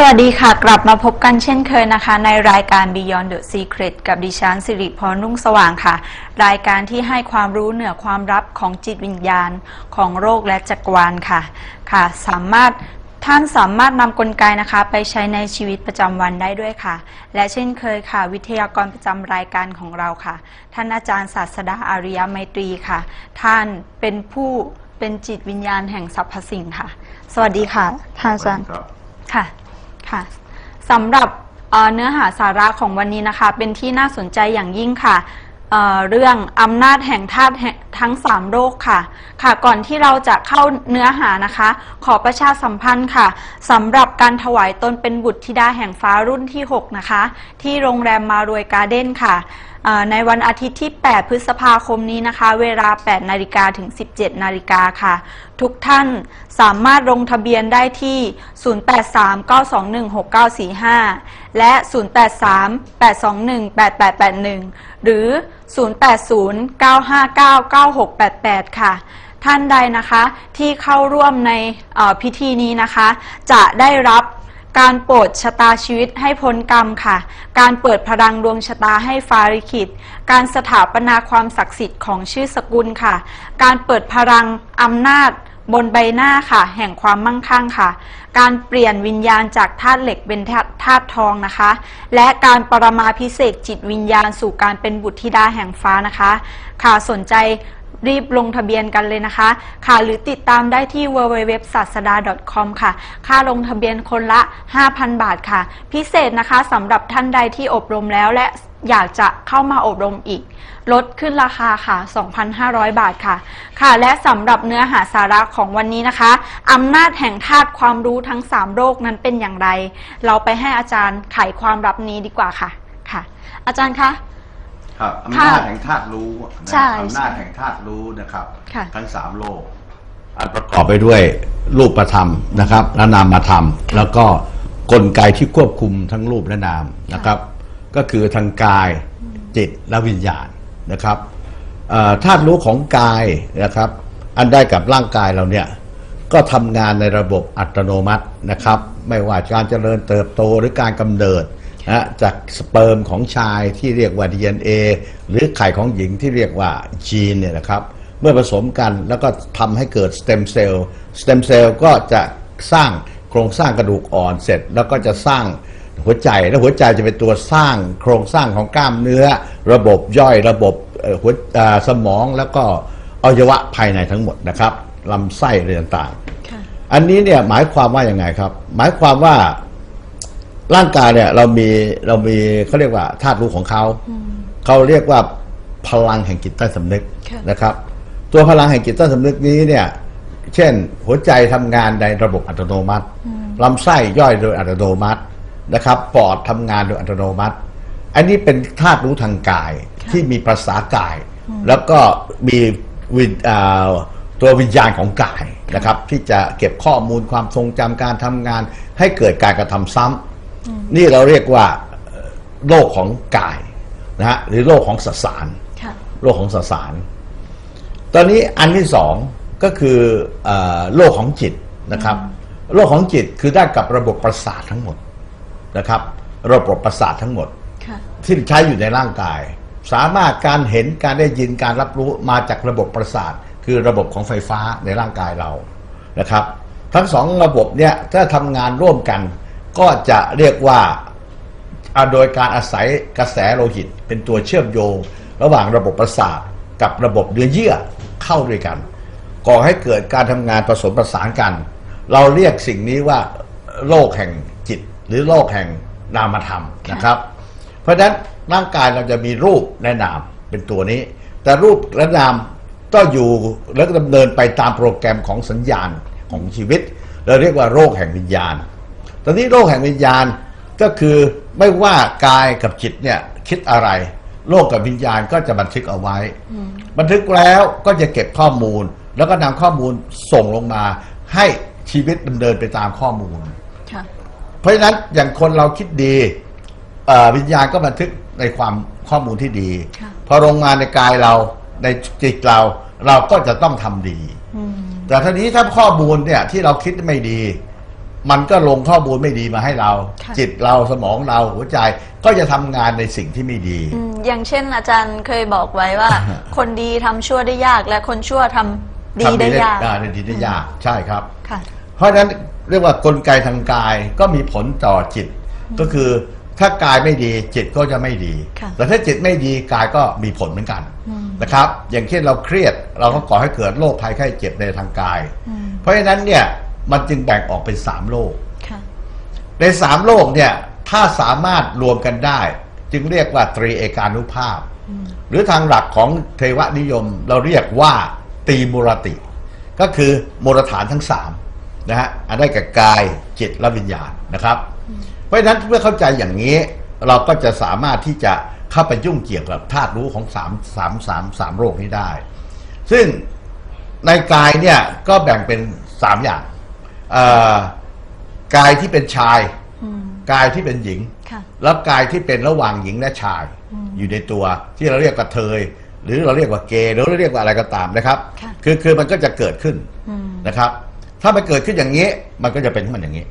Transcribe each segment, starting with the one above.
สวัสดีค่ะ กลับมาพบกันเช่นเคยนะคะ ในรายการ Beyond the Secret กับดิฉันสิริพรนุ่งสว่างค่ะ รายการที่ให้ความรู้เหนือความลับของจิตวิญญาณของโรคและจักรวาลค่ะค่ะ สามารถท่านสามารถนำกลไกนะคะ ไปใช้ในชีวิตประจำวันได้ด้วยค่ะ และเช่นเคยค่ะ วิทยากรประจำรายการของเราค่ะ ท่านอาจารย์ศาสดาอาริยไมตรีค่ะ ท่านเป็นผู้เป็นจิตวิญญาณแห่งสรรพสิ่งค่ะ สวัสดีค่ะท่านอาจารย์ครับค่ะ ค่ะสำหรับเนื้อหาสาระของวันนี้นะคะ เป็นที่น่าสนใจอย่างยิ่งค่ะเเรื่องอำนาจแห่งธาตุทั้ง 3โลกค่ะ ค่ะ ก่อนที่เราจะเข้าเนื้อหานะคะ ขอประชาสัมพันธ์ค่ะสำหรับการถวายตนเป็นบุตรธิดาแห่งฟ้ารุ่นที่ 6 นะคะ ที่โรงแรมมารวยการ์เด้นค่ะในวันอาทิตย์ที่ 8 พฤษภาคมนี้นะคะ เวลา 8 นาฬิกาถึง 17 นาฬิกาค่ะ ทุกท่านสามารถลงทะเบียนได้ที่ 0839216945 และ 0838218881 หรือ 0809599688 ค่ะท่านใดนะคะที่เข้าร่วมในพิธีนี้นะคะ จะได้รับ การโปรดชะตาชีวิตให้พ้นกรรมค่ะ การเปิดพลังดวงชะตาให้ฟาลิขิต การสถาปนาความศักดิ์สิทธิ์ของชื่อสกุลค่ะ การเปิดพลังอำนาจบนใบหน้าค่ะ แห่งความมั่งคั่งค่ะ การเปลี่ยนวิญญาณจากธาตุเหล็กเป็นธาตุทองนะคะ และการปรมาพิเศษจิตวิญญาณสู่การเป็นบุตรธิดาแห่งฟ้านะคะ ค่ะสนใจ รีบลงทะเบียนกันเลยนะคะ ค่ะ หรือติดตามได้ที่ www ศาสดา .com ค่ะ ค่าลงทะเบียนคนละ 5,000 บาทค่ะ พิเศษนะคะสำหรับท่านใดที่อบรมแล้วและอยากจะเข้ามาอบรมอีก ลดขึ้นราคาค่ะ 2,500 บาทค่ะ ค่ะ และสำหรับเนื้อหาสาระของวันนี้นะคะอำนาจแห่งธาตุความรู้ทั้ง 3โลกนั้นเป็นอย่างไร เราไปให้อาจารย์ไขความลับนี้ดีกว่าค่ะ ค่ะ อาจารย์คะ ครับอำนาจแห่งธาตุรู้นะใช่อำนาจแห่งธาตุรู้นะครับ ค่ะ ทั้งสามโลก อันประกอบไปด้วยรูปธรรมนะครับและนามธรรม แล้วก็กลไกที่ควบคุมทั้งรูปและนามนะครับ ก็คือทางกายจิตและวิญญาณนะครับเอ่อธาตุรู้ของกายนะครับ อันได้กับร่างกายเราเนี่ยก็ทำงานในระบบอัตโนมัตินะครับ ไม่ว่าการเจริญเติบโตหรือการกำเนิด นะจากสเปิร์มของชายที่เรียกว่า DNA หรือไข่ของหญิงที่เรียกว่าจีนเนี่ยนะครับ เมื่อผสมกันแล้วก็ทำให้เกิดสเต็มเซลล์สเต็มเซลล์ก็จะสร้างโครงสร้างกระดูกอ่อนเสร็จ แล้วก็จะสร้างหัวใจแล้วหัวใจจะเป็นตัวสร้างโครงสร้างของกล้ามเนื้อ ระบบย่อยระบบหัวสมองแล้วก็อวัยวะภายในทั้งหมดนะครับลำไส้อะไรต่างๆ อันนี้เนี่ยหมายความว่าอย่างไงครับ หมายความว่า ร่างกายเนี่ยเรามีเรามีเขาเรียกว่าธาตุรู้ของเขาเขาเรียกว่าพลังแห่งจิตใต้สำนึกค่ะนะครับ ตัวพลังแห่งจิตใต้สำนึกนี้เนี่ย เช่นหัวใจทำงานในระบบอัตโนมัติลำไส้ย่อยโดยอัตโนมัตินะครับปอดทำงานโดยอัตโนมัติ อันนี้เป็นธาตุรู้ทางกายที่มีภาษากาย แล้วก็มีวิญอ่าตัววิญญาณของกายนะครับ ที่จะเก็บข้อมูลความทรงจำการทำงาน ให้เกิดการกระทำซ้ำ นี่เราเรียกว่าเอ่อโลกของกายนะฮะหรือโลกของสสารค่ะโลกของสสาร ตอนนี้อันที่สองก็คือเออโลกของจิตนะครับโลกของจิตคือได้กับระบบประสาททั้งหมดนะครับ ระบบประสาททั้งหมดค่ะที่ใช้อยู่ในร่างกาย สามารถการเห็นการได้ยินการรับรู้มาจากระบบประสาท คือระบบของไฟฟ้าในร่างกายเรานะครับ ทั้งสองระบบเนี่ยถ้าทำงานร่วมกัน ก็จะเรียกว่าโดยการอาศัยกระแสโลหิต เป็นตัวเชื่อมโยง ระหว่างระบบประสาทกับระบบเนื้อเยื่อเข้าด้วยกัน ก่อให้เกิดการทำงานผสมประสานกัน เราเรียกสิ่งนี้ว่าโลกแห่งจิต หรือโลกแห่งนามธรรมนะครับ เพราะฉะนั้นร่างกายเราจะมีรูปและนามเป็นตัวนี้ แต่รูปและนามก็อยู่แล้วก็ดำเนินไปตามโปรแกรมของสัญญาณของชีวิต เราเรียกว่าโรคแห่งวิญญาณ ตอนนี้โรคแห่งวิญญาณก็คือไม่ว่ากายกับจิตเนี่ยคิดอะไร โลกกับวิญญาณก็จะบันทึกเอาไว้ บันทึกแล้วก็จะเก็บข้อมูล แล้วก็นำข้อมูลส่งลงมา ให้ชีวิตดำเนินไปตามข้อมูลค่ะเพราะฉะนั้นอย่างคนเราคิดดีเอ่อวิญญาณก็บันทึกในความข้อมูลที่ดีค่ะพอลงมาในกายเราในจิตเราเราก็จะต้องทำดีอืมแต่ทีนี้ถ้าข้อมูลเนี่ยที่เราคิดไม่ดี มันก็ลงข้อมูลไม่ดีมาให้เรา ค่ะ จิตเราสมองเราหัวใจก็จะทำงานในสิ่งที่ไม่ดี อืมอย่างเช่นอาจารย์เคยบอกไว้ว่า คนดีทำชั่วได้ยากและคนชั่วทำดีทำได้ยาก อ่ดีได้ยากใช่ครับ ค่ะ เพราะฉะนั้นเรียกว่ากลไกทางกายก็มีผลต่อจิต ก็คือถ้ากายไม่ดีจิตก็จะไม่ดี ค่ะแต่ถ้าจิตไม่ดีกายก็มีผลเหมือนกันอืม นะครับ อย่างเช่นเราเครียดเราก็ก่อให้เกิดโรคภัยไข้เจ็บในทางกาย อืม เพราะฉะนั้นเนี่ย มันจึงแบ่งออกเป็นสามโรคค่ะในสามโลกเนี่ยถ้าสามารถรวมกันได้ จึงเรียกว่าตรีเอกานุภาพ หรือทางหลักของเทวนิยมเราเรียกว่าตีมูรติ ก็คือมูลฐานทั้งสามนะฮะอันได้แก่กายจิตและวิญญาณนะครับ เพราะฉะนั้นเมื่อเข้าใจอย่างนี้เราก็จะสามารถที่จะเข้าไปยุ่งเกี่ยวกับธาตุรู้ของสามสามสามสามโลกนี้ได้ ซึ่งในกายเนี่ยก็แบ่งเป็นสามอย่างเอ่อ กายที่เป็นชายอืมกายที่เป็นหญิงค่ะแล้วกายที่เป็นระหว่างหญิงและชายอืมอยู่ในตัวที่เราเรียกว่าเทย หรือเราเรียกว่าเกย์หรือเราเรียกว่าอะไรก็ตามนะครับค่ะคือคือมันก็จะเกิดขึ้นอืมนะครับ ถ้ามันเกิดขึ้นอย่างนี้ มันก็จะเป็นของมันอย่างนี้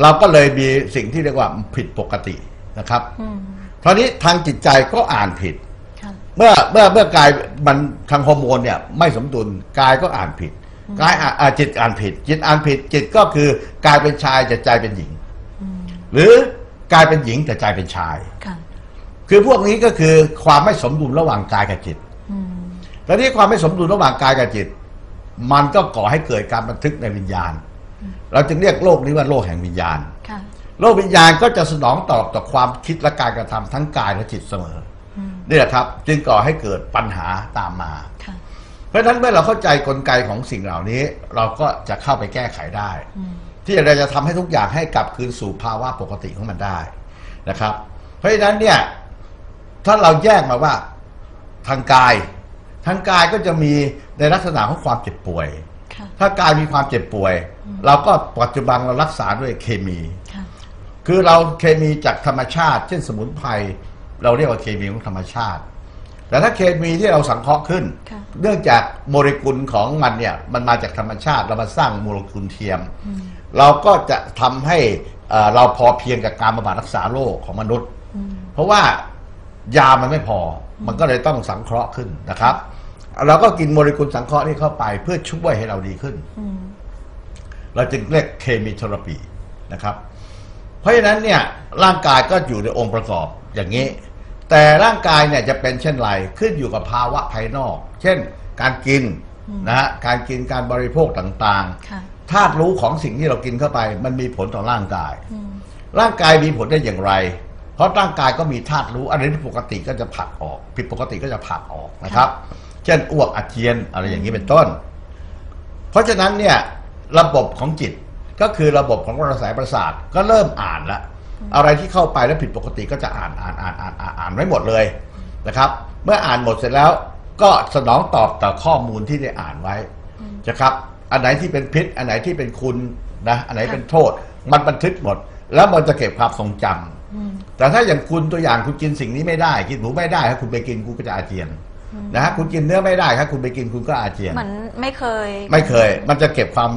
เราก็เลยมีสิ่งที่เรียกว่าผิดปกตินะครับอืมคราวนี้ทางจิตใจก็อ่านผิดค่ะเมื่อเมื่อเมื่อกายมันทางฮอร์โมนเนี่ยไม่สมดุลกายก็อ่านผิด กายอ่าอ่าจิตอ่านผิด จิตอ่านผิด จิตก็คือกายเป็นชายแต่ใจเป็นหญิงอืมหรือกายเป็นหญิงแต่ใจเป็นชายค่ะคือพวกนี้ก็คือความไม่สมดุลระหว่างกายกับจิตอืมตอนนี้ความไม่สมดุลระหว่างกายกับจิต มันก็ก่อให้เกิดการบันทึกในวิญญาณ เราจึงเรียกโลกนี้ว่าโลกแห่งวิญญาณค่ะโลกวิญญาณก็จะสนองตอบต่อความคิดและการกระทำทั้งกายและจิตเสมออมนี่แหละครับ จึงก่อให้เกิดปัญหาตามมาค่ะ เพราะฉะนั้นเมื่อเราเข้าใจกลไกของสิ่งเหล่านี้ เราก็จะเข้าไปแก้ไขได้อืมที่เราจะทำให้ทุกอย่างให้กลับคืนสู่ภาวะปกติของมันได้นะครับ เพราะฉะนั้นเนี่ยถ้าเราแยกมาว่าทางกาย ทางกายก็จะมีในลักษณะของความเจ็บป่วยค่ะถ้ากายมีความเจ็บป่วย เราก็ปัจจุบันเรารักษาด้วยเคมีค่ะคือเราเคมีจากธรรมชาติ เช่นสมุนไพรเราเรียกว่าเคมีของธรรมชาติ แต่ถ้าเคมีที่เราสังเคราะห์ขึ้นค่ะเนื่องจากโมเลกุลของมันเนี่ยมันมาจากธรรมชาติเรามาสร้างโมเลกุลเทียมอืมเราก็จะทำให้เอ่อเราพอเพียงกับการบำบัดรักษาโรคของมนุษย์อืมเพราะว่ายามันไม่พอ มันก็เลยต้องสังเคราะห์ขึ้นนะครับ เราก็กินโมเลกุลสังเคราะห์นี้เข้าไปเพื่อช่วยให้เราดีขึ้นอืมเราจึงเรียกเคมีเทอราปีนะครับ เพราะฉะนั้นเนี่ยร่างกายก็อยู่ในองค์ประกอบอย่างนี้ แต่ร่างกายเนี่ยจะเป็นเช่นไรขึ้นอยู่กับภาวะภายนอก เช่น การกินนะฮะการกินการบริโภคต่างค่ะๆธาตุรู้ของสิ่งที่เรากินเข้าไป มันมีผลต่อร่างกายอืมร่างกายมีผลได้อย่างไร เพราะร่างกายก็มีธาตุรู้อะไรที่ปกติก็จะผลักออก ผิดปกติก็จะผลักออกนะครับ เช่นอ้วกอาเจียนอะไรอย่างนี้เป็นต้น เพราะฉะนั้นเนี่ยระบบของจิตก็คือระบบของกระแสประสาทก็เริ่มอ่านละ อะไรที่เข้าไปแล้วผิดปกติก็จะอ่านอ่านอ่านอ่านอ่านอ่านไว้หมดเลยนะครับ เมื่ออ่านหมดเสร็จแล้วก็สนองตอบต่อข้อมูลที่ได้อ่านไว้นะครับอันไหนที่เป็นพิษ อันไหนที่เป็นคุณนะอันไหนเป็นโทษ มันบันทึกหมด แล้วมันจะเก็บความทรงจำอืมแต่ถ้าอย่างคุณตัวอย่างคุณกินสิ่งนี้ไม่ได้ กินหมูไม่ได้ถ้าคุณไปกินคุณก็จะอาเจียนนะฮะคุณกินเนื้อไม่ได้ถ้าคุณไปกินคุณก็อาเจียนเหมือนไม่เคย ไม่เคย มันจะเก็บความ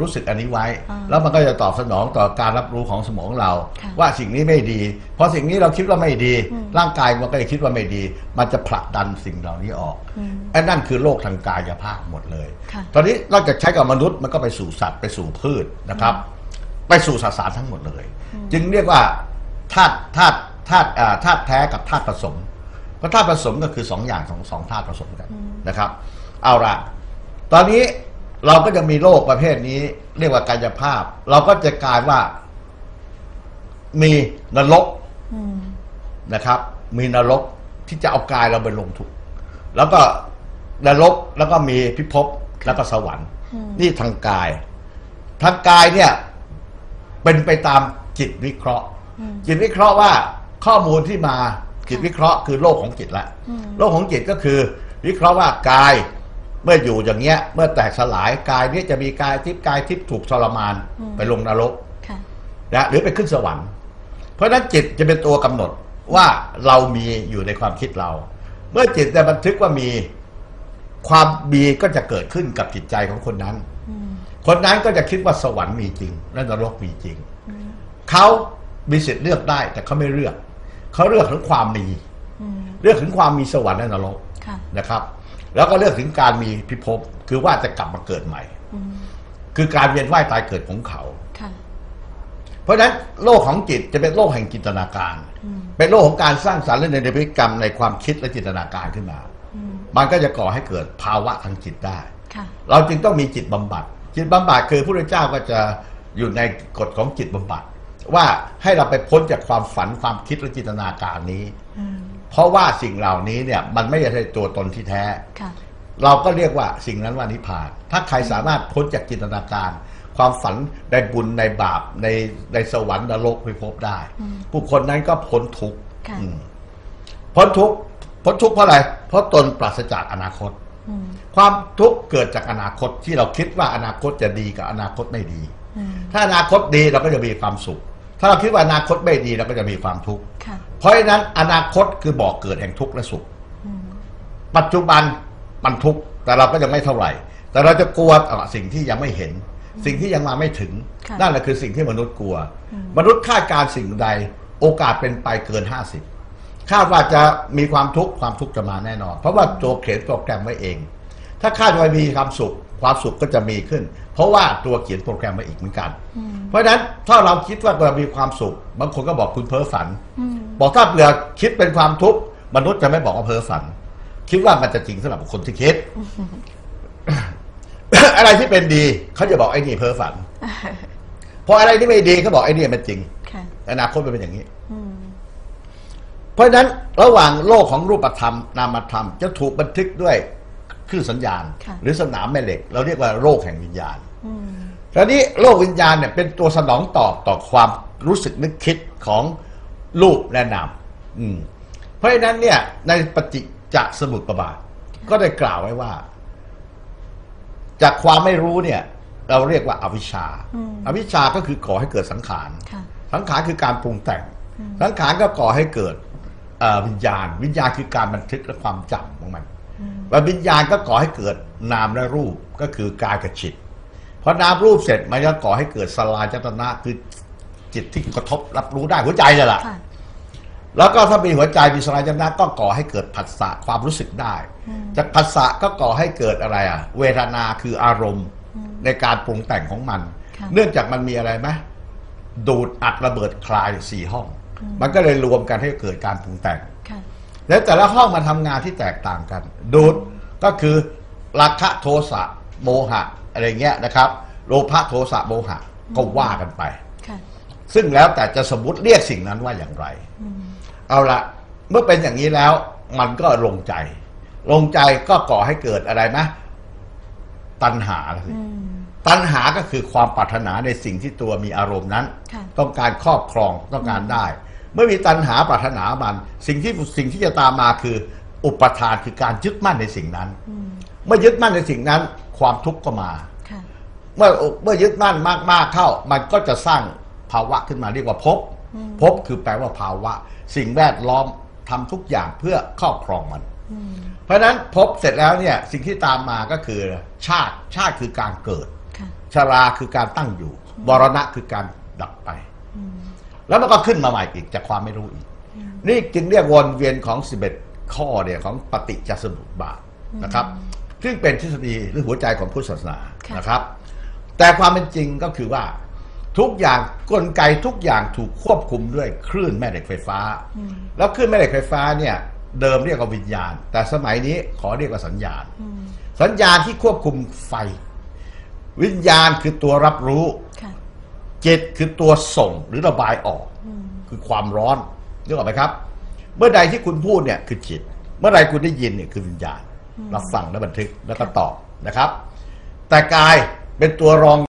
รู้สึกอันนี้ไว้อ่าแล้วมันก็จะตอบสนองต่อการรับรู้ของสมองเราค่ะว่าสิ่งนี้ไม่ดี เพราะสิ่งนี้เราคิดว่าไม่ดีอืมร่างกายมันก็จะคิดว่าไม่ดี มันจะผลักดันสิ่งเหล่านี้ออกอืมไอ้นั่นคือโรคทางกายภาพหมดเลยค่ะตอนนี้นอกจากใช้กับมนุษย์มันก็ไปสู่สัตว์ไปสู่พืชนะครับ ไปสู่สสารทั้งหมดเลย จึงเรียกว่าธาตุธาตุธาตุอ่าธาตุแท้กับธาตุผสมเพราะธาตุผสมก็คือสองอย่างสองสองธาตุผสมกันนะครับ เอาละตอนนี้ เราก็จะมีโรคประเภทนี้ เรียกว่ากายภาพ เราก็จะกลายว่า มีนรกนะครับ มีนรกที่จะเอากายเราไปลงทุกแล้วก็นรกแล้วก็มีพิภพแล้วก็สวรรค์ นี่ทางกาย ทางกายเนี่ย เป็นไปตามจิตวิเคราะห์ จิตวิเคราะห์ว่าข้อมูลที่มาจิตวิเคราะห์คือโลกของจิตละโลกของจิตก็คือ วิเคราะห์ว่ากาย เมื่ออยู่อย่างเงี้ย เมื่อแตกสลายกายเนี้จะมีกายทิพย์กายทิพย์ถูกทรมานอืม ไปลงนรกค่ะ นะหรือไปขึ้นสวรรค์ เพราะฉะนั้นจิตจะเป็นตัวกำหนดว่าเรามีอยู่ในความคิดเรา เมื่อจิตได้บันทึกว่ามีความมีก็จะเกิดขึ้นกับจิตใจของคนนั้น อืมคนนั้นก็จะคิดว่าสวรรค์มีจริง และนรกมีจริงเขามีสิทธิ์เลือกได้ แต่เขาไม่เลือก เขาเลือกถึงความมี อืมเลือกถึงความมีสวรรค์และนรกค่ะ นะครับ แล้วก็เลือกถึงการมีพิภพคือว่าจะกลับมาเกิดใหม่อืมคือการเวียนว่ายตายเกิดของเขาค่ะเพราะฉะนั้นโลกของจิตจะเป็นโลกแห่งจินตนาการอืมเป็นโลกของการสร้างสรรค์และในพฤติกรรมในความคิดและจินตนาการขึ้นมาอืมมันก็จะก่อให้เกิดภาวะทางจิตได้ค่ะเราจึงต้องมีจิตบำบัด จิตบำบัดคือพระพุทธเจ้าก็จะอยู่ในกฎของจิตบำบัดว่าให้เราไปพ้นจากความฝันความคิดและจินตนาการนี้อืม เพราะว่าสิ่งเหล่านี้เนี่ยมันไม่ใช่ตัวตนที่แท้ ค่ะเราก็เรียกว่าสิ่งนั้นว่านิพพาน ถ้าใครสามารถพ้นจากจินตนาการ ความฝันในบุญในบาปในในสวรรค์นรกไปพบได้ อืม ผู้คนนั้นก็พ้นทุกข์ค่ะ อืมพ้นทุกข์พ้นทุกข์เพราะอะไร เพราะตนปราศจากอนาคต อืมความทุกข์เกิดจากอนาคตที่เราคิดว่าอนาคตจะดีกับอนาคตไม่ดี อืมถ้าอนาคตดีเราก็จะมีความสุข ถ้าเราคิดว่าอนาคตไม่ดีเราก็จะมีความทุกข์ ค่ะ เพราะฉะนั้นอนาคตคือบอกเกิดแห่งทุกข์และสุข อืม ปัจจุบันมันทุกข์แต่เราก็ยังไม่เท่าไหร่ แต่เราจะกลัวเอ่อสิ่งที่ยังไม่เห็น สิ่งที่ยังมาไม่ถึง ค่ะนั่นแหละคือสิ่งที่มนุษย์กลัว อืม มนุษย์คาดการณ์สิ่งใด โอกาสเป็นไปเกิน 50 คาดว่าจะมีความทุกข์ความทุกข์จะมาแน่นอน เพราะว่าตัวเขียนโปรแกรมไว้เอง ถ้าคาดว่ามีความสุข ความสุขก็จะมีขึ้น เพราะว่าตัวเขียนโปรแกรมไว้อีกเหมือนกันอืมเพราะฉะนั้นถ้าเราคิดว่าเรามีความสุข บางคนก็บอกคุณเพ้อฝันอืมบอกถ้าเปลือกคิดเป็นความทุกข์มนุษย์จะไม่บอกว่าเพ้อฝัน คิดว่ามันจะจริงสำหรับคนที่คิด อะไรที่เป็นดีเขาจะบอกไอ้นี่เพ้อฝันพออะไรที่ไม่ดีเขาบอกไอ้นี่มันจริงค่ะอนาคตมันเป็นอย่างนี้อืมเพราะฉะนั้นระหว่างโลกของรูปธรรมนามธรรม จะถูกบันทึกด้วย คลื่นสัญญาณค่ะหรือสนามแม่เหล็ก เราเรียกว่าโลกแห่งวิญญาณอืมคราวนี้โลกวิญญาณเนี่ยเป็นตัวสนองตอบต่อความรู้สึกนึกคิดของรูปและนามอืมเพราะฉะนั้นเนี่ย ในปฏิจจสมุปบาท ก็ได้กล่าวไว้ว่า จากความไม่รู้เนี่ย เราเรียกว่าอาวิชชาอืมอวิชชาก็คือก่อให้เกิดสังขารค่ะสังขารคือการปรุงแต่ง สังขารก็ก่อให้เกิดเอ่อวิญญาณ วิญญาณคือการบันทึกและความจำของมัน อืมว่าวิญญาณก็ก่อให้เกิดนามและรูปก็คือกายกับจิตพอนามรูปเสร็จมันก็ก่อให้เกิดสลายจตนะคือจิตที่กระทบรับรู้ได้หัวใจนี่แหละค่ะ แล้วก็ถ้ามีหัวใจมีสลายจตนะก็ก่อให้เกิดผัสสะความรู้สึกได้อืมจากผัสสะก็ก่อให้เกิดอะไรอะ เวทนาคืออารมณ์อืมในการปรุงแต่งของมันค่ะเนื่องจากมันมีอะไรไหมดูดอัดระเบิดคลายสี่ห้องอืมมันก็เลยรวมกันให้เกิดการปรุงแต่งค่ะ แล้วแต่ละห้องมันทำงานที่แตกต่างกัน ดูดก็คือราคะโทสะโมหะอะไรเงี้ยนะครับโลภะโทสะโมหะก็ว่ากันไป ค่ะ ซึ่งแล้วแต่จะสมมติเรียกสิ่งนั้นว่าอย่างไร อืม เอาละเมื่อเป็นอย่างนี้แล้ว มันก็ลงใจ ลงใจก็ก่อให้เกิดอะไรนะตัณหาละสิอืม ตัณหาก็คือความปรารถนาในสิ่งที่ตัวมีอารมณ์นั้น ค่ะ ต้องการครอบครองต้องการได้ เมื่อมีตัณหาปรารถนามัน สิ่งที่สิ่งที่จะตามมาคือ อุปทานคือการยึดมั่นในสิ่งนั้นอืมเมื่อยึดมั่นในสิ่งนั้น ความทุกข์ก็มาค่ะเมื่อเมื่อยึดมั่นมากๆเข้า มันก็จะสร้างภาวะขึ้นมาเรียกว่าภพอืมภพคือแปลว่าภาวะ สิ่งแวดล้อมทำทุกอย่างเพื่อครอบครองมันอืมเพราะฉะนั้นภพเสร็จแล้วเนี่ยสิ่งที่ตามมาก็คือชาติชาติคือการเกิดค่ะชราคือการตั้งอยู่มรณะคือการดับไปอืม แล้วมันก็ขึ้นมาใหม่อีกจากความไม่รู้อีก นี่จึงเรียกวนเวียนของ 11 ข้อเนี่ยของปฏิจจสมุปบาทนะครับ ซึ่งเป็นทฤษฎีหรือหัวใจของพุทธศาสนาค่ะนะครับ แต่ความเป็นจริงก็คือว่าทุกอย่างกลไกทุกอย่างถูกควบคุมด้วยคลื่นแม่เหล็กไฟฟ้าอืมแล้วคลื่นแม่เหล็กไฟฟ้าเนี่ยเดิมเรียกว่าวิญญาณ แต่สมัยนี้ขอเรียกว่าสัญญาณอืมสัญญาณที่ควบคุมไฟ วิญญาณคือตัวรับรู้ ค่ะจิตคือตัวส่งหรือระบายออกอืมคือความร้อนนึกออกไหมครับ เมื่อใดที่คุณพูดเนี่ยคือจิต เมื่อใดคุณได้ยินเนี่ยคือวิญญาณรับฟังและบันทึกแล้วก็ตอบนะครับ แต่กายเป็นตัวรอง